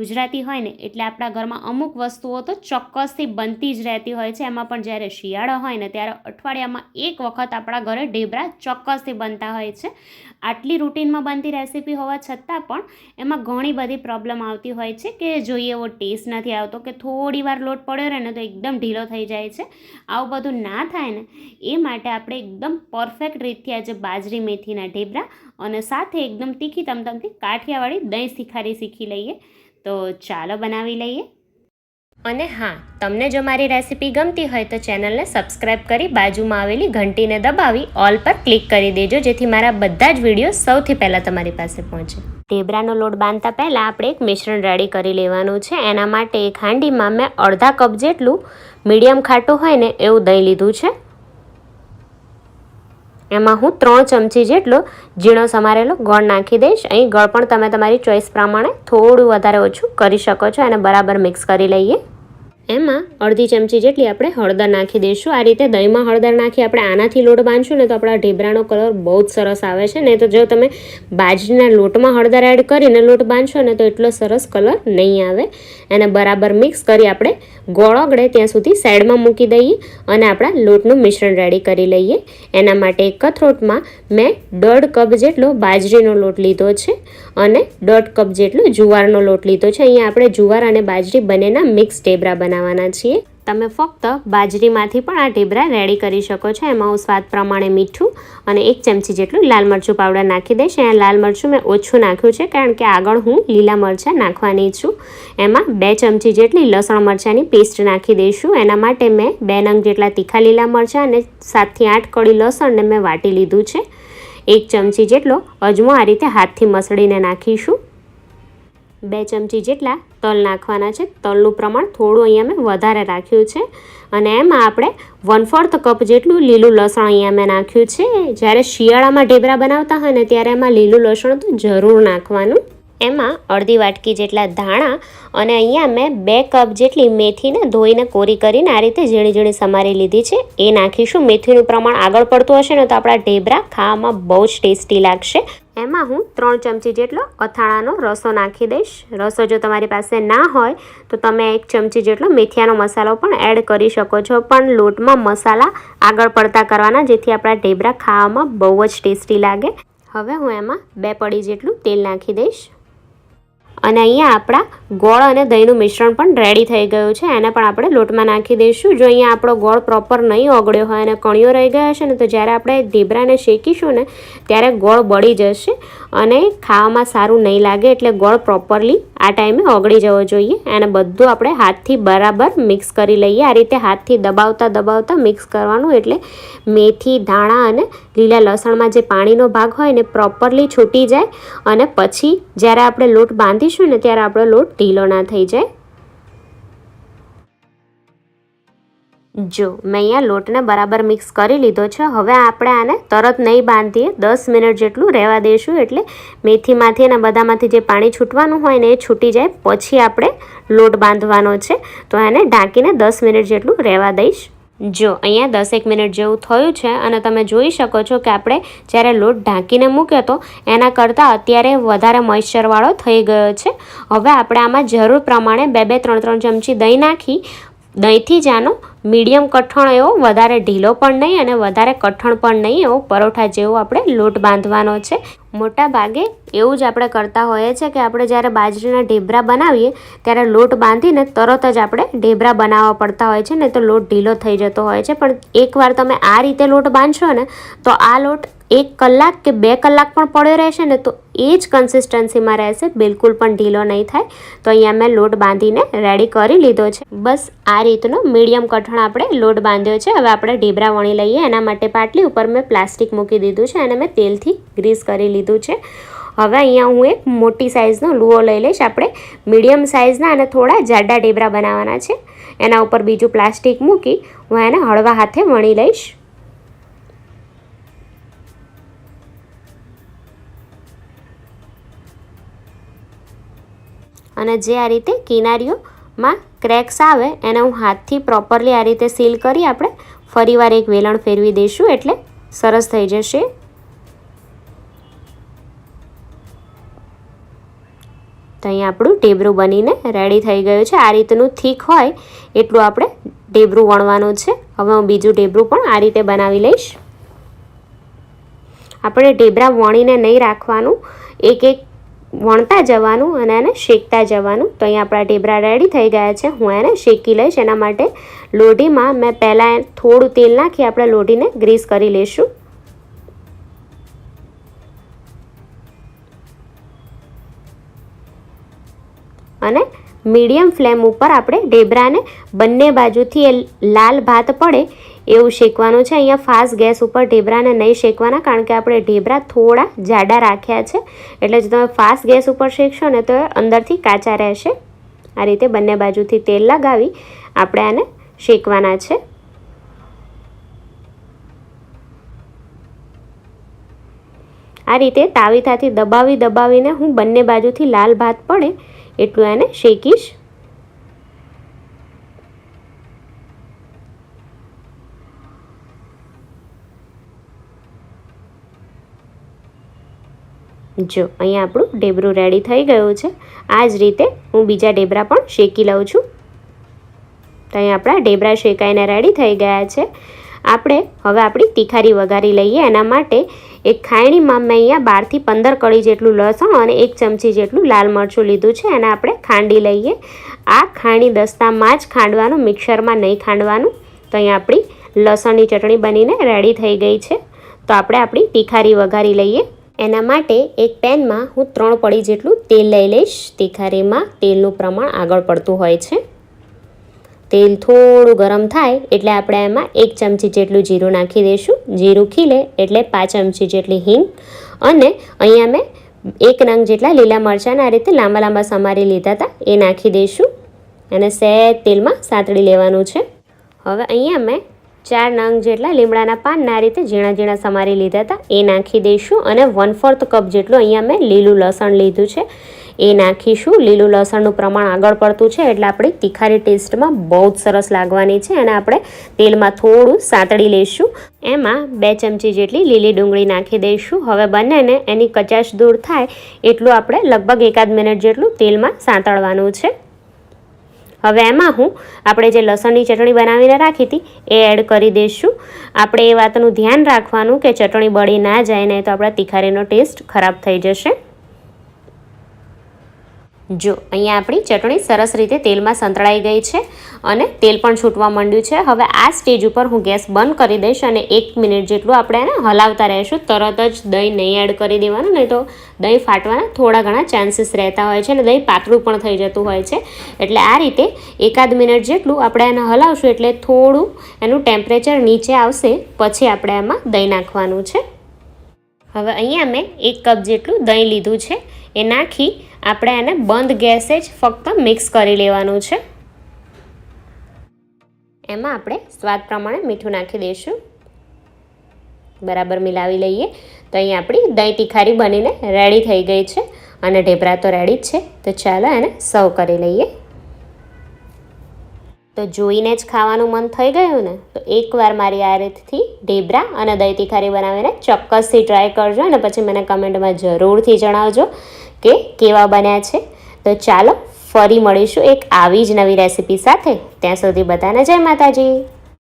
ગુજરાતી હોય ને, એટલે આપણા ઘરમાં અમુક વસ્તુઓ તો ચોક્કસથી બનતી જ રહેતી હોય છે. એમાં પણ જ્યારે શિયાળો હોય ને, ત્યારે અઠવાડિયામાં એક વખત આપણા ઘરે ઢેબરા ચોક્કસથી બનતા હોય છે. આટલી રૂટીનમાં બનતી રેસીપી હોવા છતાં પણ એમાં ઘણી બધી પ્રોબ્લેમ આવતી હોય છે કે જોઈએ એવો ટેસ્ટ નથી આવતો કે થોડી વાર લોટ પડ્યો રહે ને તો એકદમ ઢીલો થઈ જાય છે. આવું બધું ના થાય ને, એ માટે આપણે એકદમ પરફેક્ટ રીતથી આજે બાજરી, મેથીના ઢેબરા અને સાથે એકદમ તીખી તમતમથી કાઠિયાવાડી દહીં શીખારી શીખી લઈએ. તો ચાલો બનાવી લઈએ. અને હા તમને જો મારી રેસિપી ગમતી હોય તો ચેનલને સબસ્ક્રાઇબ કરી બાજુમાં આવેલી ઘંટીને દબાવી ઓલ પર ક્લિક કરી દેજો જેથી મારા બધા જ વીડિયો સૌથી પહેલાં તમારી પાસે પહોંચે. ઢેબરાનો લોટ બાંધતા પહેલાં આપણે એક મિશ્રણ રેડી કરી લેવાનું છે. એના માટે એક હાંડીમાં મેં અડધા કપ જેટલું મીડિયમ ખાટું હોય ને એવું દહીં લીધું છે. એમાં હું ત્રણ ચમચી જેટલો ઝીણો સમારેલો ગોળ નાખી દઈશ. અહીં ગળ પણ તમે તમારી ચોઈસ પ્રમાણે થોડું વધારે ઓછું કરી શકો છો અને બરાબર મિક્સ કરી લઈએ. એમાં અડધી ચમચી જેટલી આપણે હળદર નાખી દઈશું. આ રીતે દહીંમાં હળદર નાખી આપણે આનાથી લોટ બાંધશું ને તો આપણા ઢેબરાનો કલર બહુ જ સરસ આવે છે. ને તો જો તમે બાજરીના લોટમાં હળદર એડ કરીને લોટ બાંધશો ને તો એટલો સરસ કલર નહીં આવે. એને બરાબર મિક્સ કરી આપણે ગોળ ઓગળે ત્યાં સુધી સાઈડમાં મૂકી દઈએ અને આપણા લોટનું મિશ્રણ રેડી કરી લઈએ. એના માટે કથરોટમાં મેં દોઢ કપ જેટલો બાજરીનો લોટ લીધો છે અને દોઢ કપ જેટલો જુવારનો લોટ લીધો છે. અહીંયા આપણે જુવાર અને બાજરી બંનેના મિક્સ ઢેબરા બનાવવાના છીએ. તમે ફક્ત બાજરીમાંથી પણ આ ઢેબરા રેડી કરી શકો છો. એમાં હું સ્વાદ પ્રમાણે મીઠું અને એક ચમચી જેટલું લાલ મરચું પાવડર નાખી દઈશ. અહીંયા લાલ મરચું મેં ઓછું નાખ્યું છે કારણ કે આગળ હું લીલા મરચાં નાખવાની છું. એમાં બે ચમચી જેટલી લસણ મરચાંની પેસ્ટ નાખી દઈશું. એના માટે મેં બે નંગ જેટલા તીખા લીલા મરચાં અને સાતથી આઠ કળી લસણને મેં વાટી લીધું છે. એક ચમચી જેટલો અજમો આ રીતે હાથથી મસળીને નાખીશું. બે ચમચી જેટલા તલ નાખવાના છે. તલનું પ્રમાણ થોડું અહીંયા મેં વધારે રાખ્યું છે. અને એમાં આપણે વન ફોર્થ કપ જેટલું લીલું લસણ અહીંયા મેં નાખ્યું છે. જ્યારે શિયાળામાં ઢેબરા બનાવતા હોય ને ત્યારે એમાં લીલું લસણ તો જરૂર નાખવાનું. એમાં અડધી વાટકી જેટલા ધાણા અને અહીંયા મેં બે કપ જેટલી મેથીને ધોઈને કોરી કરીને આ રીતે ઝીણી ઝીણી સમારી લીધી છે. એ નાખીશું. મેથીનું પ્રમાણ આગળ પડતું હશે ને તો આપણા ઢેબરા ખાવામાં બહુ જ ટેસ્ટી લાગશે. એમાં હું ત્રણ ચમચી જેટલો અથાણાનો રસો નાખી દઈશ. રસો જો તમારી પાસે ના હોય, તો તમે એક ચમચી જેટલો મેથીયાનો મસાલો પણ એડ કરી શકો છો. પણ લોટમાં મસાલા આગળ પડતા કરવાના, જેથી આપણા ઢેબરા ખાવામાં બહુ જ ટેસ્ટી લાગે. હવે હું એમાં બે પડી જેટલું તેલ નાખી દઈશ. અને અહીંયા આપણા ગોળ અને દહીંનું મિશ્રણ પણ રેડી થઈ ગયું છે. એને પણ આપણે લોટમાં નાખી દઈશું. જો અહીંયા આપણો ગોળ પ્રોપર નહીં ઓગળ્યો હોય અને કણીઓ રહી ગયા છે ને, તો જ્યારે આપણે ઢીબરાને શેકીશું ને, ત્યારે ગોળ બળી જશે અને ખાવામાં સારું નહીં લાગે એટલે ગોળ પ્રોપરલી આ ટાઈમે ઓગળી જવો જોઈએ. અને બધું આપણે હાથથી બરાબર મિક્સ કરી લઈએ. આ રીતે હાથથી દબાવતા દબાવતા મિક્સ કરવાનું એટલે મેથી, ધાણા અને લીલા લસણમાં જે પાણીનો ભાગ હોય ને પ્રોપરલી છૂટી જાય અને પછી જ્યારે આપણે લોટ બાંધીશું ને ત્યારે આપણો લોટ ઢીલો ના થઈ જાય. જો, મેં અહીંયા લોટને બરાબર મિક્સ કરી લીધો છે. હવે આપણે આને તરત નહીં બાંધીએ. દસ મિનિટ જેટલું રહેવા દઈશું એટલે મેથીમાંથી અને બધામાંથી જે પાણી છૂટવાનું હોય ને એ છૂટી જાય. પછી આપણે લોટ બાંધવાનો છે. તો એને ઢાંકીને દસ મિનિટ જેટલું રહેવા દઈશ. જો, અહીંયા દસેક મિનિટ જેવું થયું છે અને તમે જોઈ શકો છો કે આપણે જ્યારે લોટ ઢાંકીને મૂક્યો હતો એના કરતાં અત્યારે વધારે મોઇશ્ચરવાળો થઈ ગયો છે. હવે આપણે આમાં જરૂર પ્રમાણે બે બે, ત્રણ ત્રણ ચમચી દહીં નાખી. દહીંથી જ આનો મીડિયમ કઠણ એવો, વધારે ઢીલો પણ નહીં અને વધારે કઠણ પણ નહીં એવો પરોઠા જેવો આપણે લોટ બાંધવાનો છે. મોટા ભાગે એવું જ આપણે કરતા હોઈએ છીએ કે આપણે જ્યારે બાજરીના ઢેબરા બનાવીએ, ત્યારે લોટ બાંધીને તરત જ આપણે ઢેબરા બનાવવા પડતા હોય છે ને તો લોટ ઢીલો થઈ જતો હોય છે. પણ એકવાર તમે આ રીતે લોટ બાંધશો ને, તો આ લોટ એક કલાક કે બે કલાક પણ પડ્યો રહેશે ને, તો એ જ કન્સિસ્ટન્સીમાં રહેશે, બિલકુલ પણ ઢીલો નહીં થાય. તો અહીંયા મેં લોટ બાંધીને રેડી કરી લીધો છે. બસ આ રીતનો મીડિયમ કઠણ આપણે લોટ બાંધ્યો છે. હવે આપણે ઢેબરા વણી લઈએ. એના માટે પાટલી ઉપર મેં પ્લાસ્ટિક મૂકી દીધું છે અને મેં તેલથી ગ્રીસ કરી લીધું છે. હવે અહીંયા હું એક મોટી સાઇઝનો લુઓ લઈ લઈશ. આપણે મીડિયમ સાઇઝના અને થોડા જાડા ઢેબરા બનાવવાના છે. એના ઉપર બીજું પ્લાસ્ટિક મૂકી હું એને હળવા હાથે વણી લઈશ. અને જે આ રીતે કિનારીઓમાં ક્રેક્સ આવે, એને હું હાથથી પ્રોપરલી આ રીતે સીલ કરી આપણે ફરીવાર એક વેલણ ફેરવી દઈશું એટલે સરસ થઈ જશે. તો અહીંયા આપણું ઢેબરું બનીને રેડી થઈ ગયું છે. આ રીતનું થીક હોય એટલું આપણે ઢેબરું વણવાનું છે. હવે હું બીજું ઢેબરું પણ આ રીતે બનાવી લઈશ. આપણે ઢેબરા વણીને નહીં રાખવાનું. એક એક વણતા જવાનું અને એને શેકતા જવાનું. તો અહીંયા આપણા ઢેબરા રેડી થઈ ગયા છે. હું એને શેકી લઈશ. એના માટે લોઢીમાં મેં પહેલાં થોડું તેલ નાખી આપણે લોઢીને ગ્રીસ કરી લઈશું. અને મીડિયમ ફ્લેમ ઉપર આપણે ઢેબરાને બંને બાજુથી એ લાલ ભાત પડે એવું શેકવાનું છે. અહીંયા ફાસ્ટ ગેસ ઉપર ઢેબરાને નહીં શેકવાના, કારણ કે આપણે ઢેબરા થોડા જાડા રાખ્યા છે. એટલે જો તમે ફાસ્ટ ગેસ ઉપર શેકશો ને તો અંદરથી કાચા રહેશે. આ રીતે બંને બાજુથી તેલ લગાવી આપણે આને શેકવાના છે. આ રીતે તાવીથાથી દબાવી દબાવીને હું બંને બાજુથી લાલ ભાત પડે એટલું એને શેકીશ. જો, અહીંયા આપણું ઢેબરું રેડી થઈ ગયું છે. આ જ રીતે હું બીજા ઢેબરા પણ શેકી લઉં છું. તો અહીંયા આપણા ઢેબરા શેકાઈને રેડી થઈ ગયા છે. આપણે હવે આપણી તિખારી વઘારી લઈએ. એના માટે એક ખાયણીમાં મેં અહીંયા બારથી પંદર કળી જેટલું લસણ અને એક ચમચી જેટલું લાલ મરચું લીધું છે. એને આપણે ખાંડી લઈએ. આ ખાંડી દસ્તામાં જ ખાંડવાનું, મિક્સરમાં નહીં ખાંડવાનું. તો અહીંયા આપણી લસણની ચટણી બનીને રેડી થઈ ગઈ છે. તો આપણે આપણી તિખારી વઘારી લઈએ. એના માટે એક પેનમાં હું ત્રણ પડી જેટલું તેલ લઈ લઈશ. તિખારીમાં તેલનું પ્રમાણ આગળ પડતું હોય છે. તેલ થોડું ગરમ થાય એટલે આપણે એમાં એક ચમચી જેટલું જીરું નાખી દઈશું. જીરું ખીલે એટલે પાંચ ચમચી જેટલી હિંગ અને અહીંયા મેં એક નંગ જેટલા લીલા મરચાંના રીતે લાંબા લાંબા સમારી લીધા હતા. એ નાખી દઈશું. અને સહેજ તેલમાં સાતળી લેવાનું છે. હવે અહીંયા મેં ચાર નંગ જેટલા લીમડાના પાનના આ રીતે ઝીણા ઝીણા સમારી લીધા હતા. એ નાખી દઈશું અને વન ફોર્થ કપ જેટલું અહીંયા મેં લીલું લસણ લીધું છે. એ નાખીશું. લીલું લસણનું પ્રમાણ આગળ પડતું છે એટલે આપણી તીખારી ટેસ્ટમાં બહુ જ સરસ લાગવાની છે અને આપણે તેલમાં થોડું સાતળી લઈશું. એમાં બે ચમચી જેટલી લીલી ડુંગળી નાખી દઈશું. હવે બંનેને એની કચાશ દૂર થાય એટલું આપણે લગભગ એકાદ મિનિટ જેટલું તેલમાં સાંતળવાનું છે. હવે એમાં હું આપણે જે લસણની ચટણી બનાવીને રાખી હતી, એ એડ કરી દઈશું. આપણે એ વાતનું ધ્યાન રાખવાનું કે ચટણી બળી ના જાય નહીં તો આપણા તિખારીનો ટેસ્ટ ખરાબ થઈ જશે. જો, અહીંયા આપણી ચટણી સરસ રીતે તેલમાં સંતળાઈ ગઈ છે અને તેલ પણ છૂટવા માંડ્યું છે. હવે આ સ્ટેજ ઉપર હું ગેસ બંધ કરી દઈશ અને એક મિનિટ જેટલું આપણે એને હલાવતા રહીશું. તરત જ દહીં નહીં એડ કરી દેવાનું, નહીં તો દહીં ફાટવાના થોડા ઘણા ચાન્સીસ રહેતા હોય છે અને દહીં પાતળું પણ થઈ જતું હોય છે. એટલે આ રીતે એકાદ મિનિટ જેટલું આપણે એને હલાવશું એટલે થોડું એનું ટેમ્પરેચર નીચે આવશે, પછી આપણે એમાં દહીં નાખવાનું છે. હવે અહીંયા મેં એક કપ જેટલું દહીં લીધું છે. એ નાખી આપણે એને બંધ ગેસે જ ફક્ત મિક્સ કરી લેવાનું છે. એમાં આપણે સ્વાદ પ્રમાણે મીઠું નાખી દઈશું. બરાબર મિલાવી લઈએ. તો અહીં આપણી દહીં તીખારી બનીને રેડી થઈ ગઈ છે અને ઢેબરા તો રેડી જ છે. તો ચાલો એને સર્વ કરી લઈએ. તો જોઈને જ ખાવાનું મન થઈ ગયું ને? તો એકવાર મારી આ રીતથી ઢેબરા અને દહીં તિખારી બનાવીને ચોક્કસથી ટ્રાય કરજો અને પછી મને કમેન્ટમાં જરૂરથી જણાવજો કે કેવા બન્યા છે. તો ચાલો ફરી મળીશું એક આવી જ નવી રેસીપી સાથે. ત્યાં સુધી બધાને જય માતાજી.